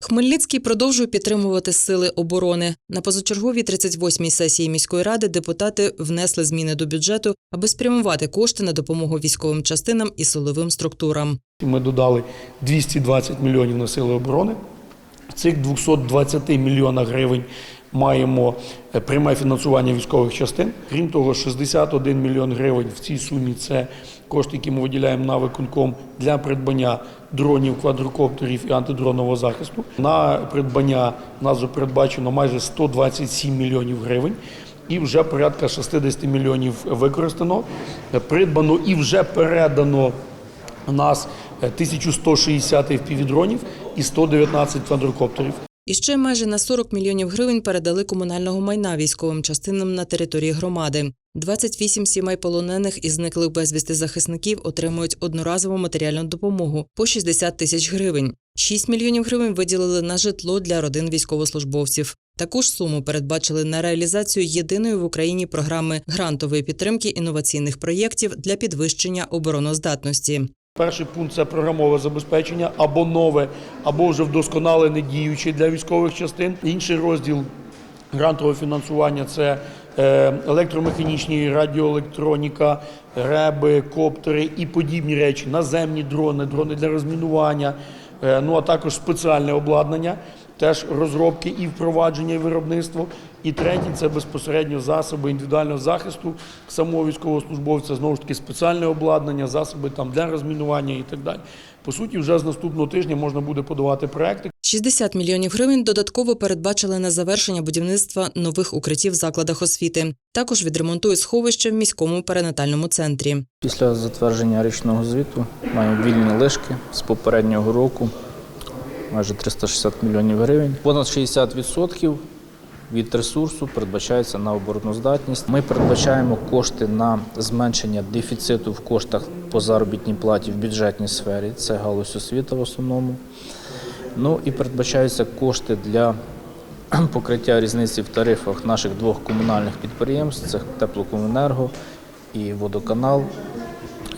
Хмельницький продовжує підтримувати сили оборони. На позачерговій 38-й сесії міської ради депутати внесли зміни до бюджету, аби спрямувати кошти на допомогу військовим частинам і силовим структурам. Ми додали 220 мільйонів на сили оборони. В цих 220 мільйонах гривень маємо е, пряме фінансування військових частин. Крім того, 61 мільйон гривень в цій сумі це кошти, які ми виділяємо на виконком для придбання дронів, квадрокоптерів і антидронового захисту. На придбання нас передбачено майже 127 мільйонів гривень. І вже порядка 60 мільйонів використано, е, придбано і вже передано у нас е, 1160 впівдронів і 119 квадрокоптерів. І ще майже на 40 мільйонів гривень передали комунального майна військовим частинам на території громади. 28 сімей полонених і зниклих безвісти захисників отримують одноразову матеріальну допомогу по 60 тисяч гривень. 6 мільйонів гривень виділили на житло для родин військовослужбовців. Таку ж суму передбачили на реалізацію єдиної в Україні програми грантової підтримки інноваційних проєктів для підвищення обороноздатності. Перший пункт це програмове забезпечення або нове, або вже вдосконалене діюче для військових частин. Інший розділ грантового фінансування це е, електромеханічні, радіоелектроніка, реби, коптери і подібні речі, наземні дрони, дрони для розмінування, е, ну а також спеціальне обладнання, теж розробки і впровадження і виробництво. І третій це безпосередньо засоби індивідуального захисту самого військовослужбовця, знову ж таки спеціальне обладнання, засоби там для розмінування і так далі. По суті, вже з наступного тижня можна буде подавати проекти. 60 мільйонів гривень додатково передбачили на завершення будівництва нових укриттів в закладах освіти. Також відремонтують сховище в міському перинатальному центрі. Після затвердження річного звіту маємо вільні лишки з попереднього року, майже 360 мільйонів гривень. Понад 60% від ресурсу передбачається на обороноздатність. Ми передбачаємо кошти на зменшення дефіциту в коштах по заробітній платі в бюджетній сфері. Це галузь освіти в основному. Ну і передбачаються кошти для покриття різниці в тарифах наших двох комунальних підприємств це теплокомуненерго і водоканал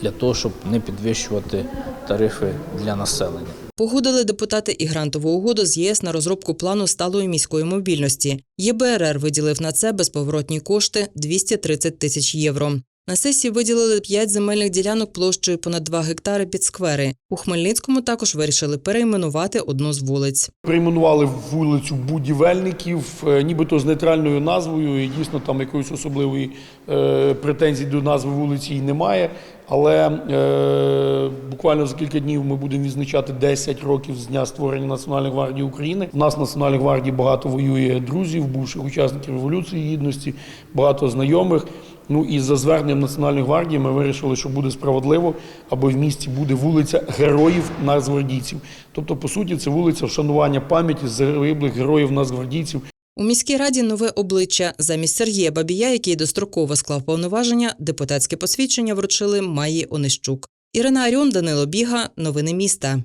для того, щоб не підвищувати тарифи для населення. Погодили депутати і грантову угоду з ЄС на розробку плану сталої міської мобільності. ЄБРР виділив на це безповоротні кошти 230 тисяч євро. На сесії виділили 5 земельних ділянок площею понад 2 гектари під сквери. У Хмельницькому також вирішили перейменувати одну з вулиць. Перейменували вулицю будівельників, е, нібито з нейтральною назвою, і дійсно там якоїсь особливої е, претензії до назви вулиці і немає. Але е, буквально за кілька днів ми будемо відзначати 10 років з дня створення Національної гвардії України. У нас в Національній гвардії багато воює друзів, бувших учасників революції гідності, багато знайомих. Ну і за зверненням Національної гвардії ми вирішили, що буде справедливо, аби в місті буде вулиця героїв нацгвардійців. Тобто, по суті, це вулиця вшанування пам'яті загиблих героїв нацгвардійців. У міській раді нове обличчя. Замість Сергія Бабія, який достроково склав повноваження, депутатське посвідчення вручили Майї Онищук. Ірина Аріон, Данило Біга. Новини міста.